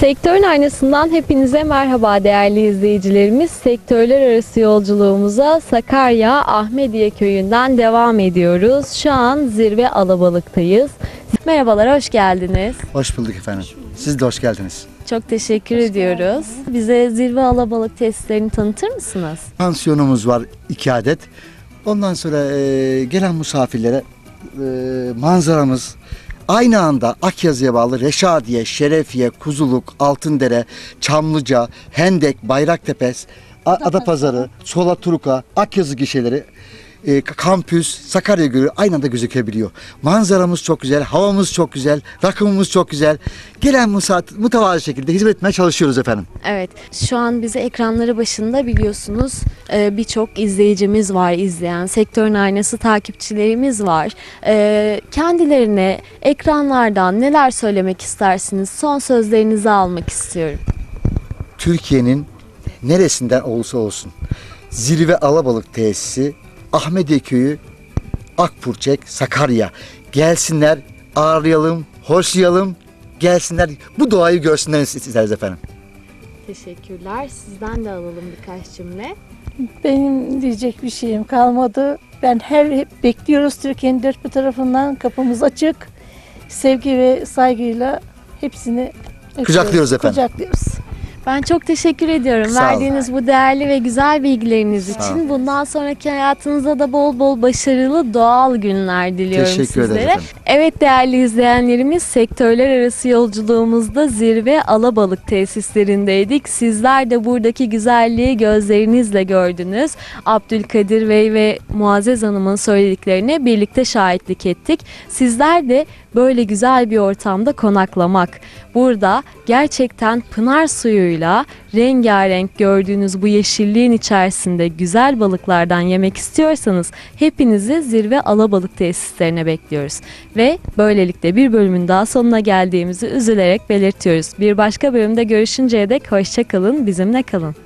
Sektörün aynasından hepinize merhaba değerli izleyicilerimiz. Sektörler arası yolculuğumuza Sakarya Ahmediye köyünden devam ediyoruz. Şu an zirve alabalıktayız. Merhabalar, hoş geldiniz. Hoş bulduk efendim. Siz de hoş geldiniz. Çok teşekkür ediyoruz. Bize zirve alabalık tesislerini tanıtır mısınız? Pansiyonumuz var iki adet. Ondan sonra e, gelen misafirlere e, manzaramız aynı anda Akyazı'ya bağlı Reşadiye, Şerefiye, Kuzuluk, Altındere, Çamlıca, Hendek, Bayraktepe, Adapazarı, Sola Turuka, Akyazı gişeleri e, kampüs, Sakarya Gölü aynı anda gözükebiliyor. Manzaramız çok güzel, havamız çok güzel, rakımımız çok güzel. Gelen misafir mütevazı şekilde hizmet etmeye çalışıyoruz efendim. Evet, şu an bizi ekranları başında biliyorsunuz e, birçok izleyicimiz var izleyen, sektörün aynası takipçilerimiz var. E, Kendilerine ekranlardan neler söylemek istersiniz? Son sözlerinizi almak istiyorum. Türkiye'nin neresinden olursa olsun zirve alabalık tesisi Ahmediye Köyü Akpurçek Sakarya gelsinler ağırlayalım hoşlayalım gelsinler bu doğayı görsünler isteriz efendim. Teşekkürler. Sizden de alalım birkaç cümle. Benim diyecek bir şeyim kalmadı. Ben her hep bekliyoruz Türkiye'nin dört bir tarafından kapımız açık. Sevgi ve saygıyla hepsini öpüyoruz, Kucaklıyoruz efendim. Kucaklıyoruz. Ben çok teşekkür ediyorum Sağ olun. verdiğiniz bu değerli ve güzel bilgileriniz Sağ için. olun. Bundan sonraki hayatınızda da bol bol başarılı doğal günler diliyorum Teşekkür sizlere. efendim. Evet değerli izleyenlerimiz sektörler arası yolculuğumuzda zirve alabalık tesislerindeydik. Sizler de buradaki güzelliği gözlerinizle gördünüz. Abdülkadir Bey ve Muazzez Hanım'ın söylediklerine birlikte şahitlik ettik. Sizler de böyle güzel bir ortamda konaklamak, burada gerçekten pınar suyuyla rengarenk gördüğünüz bu yeşilliğin içerisinde güzel balıklardan yemek istiyorsanız hepinizi zirve alabalık tesislerine bekliyoruz. Ve böylelikle bir bölümün daha sonuna geldiğimizi üzülerek belirtiyoruz. Bir başka bölümde görüşünceye dek hoşça kalın, bizimle kalın.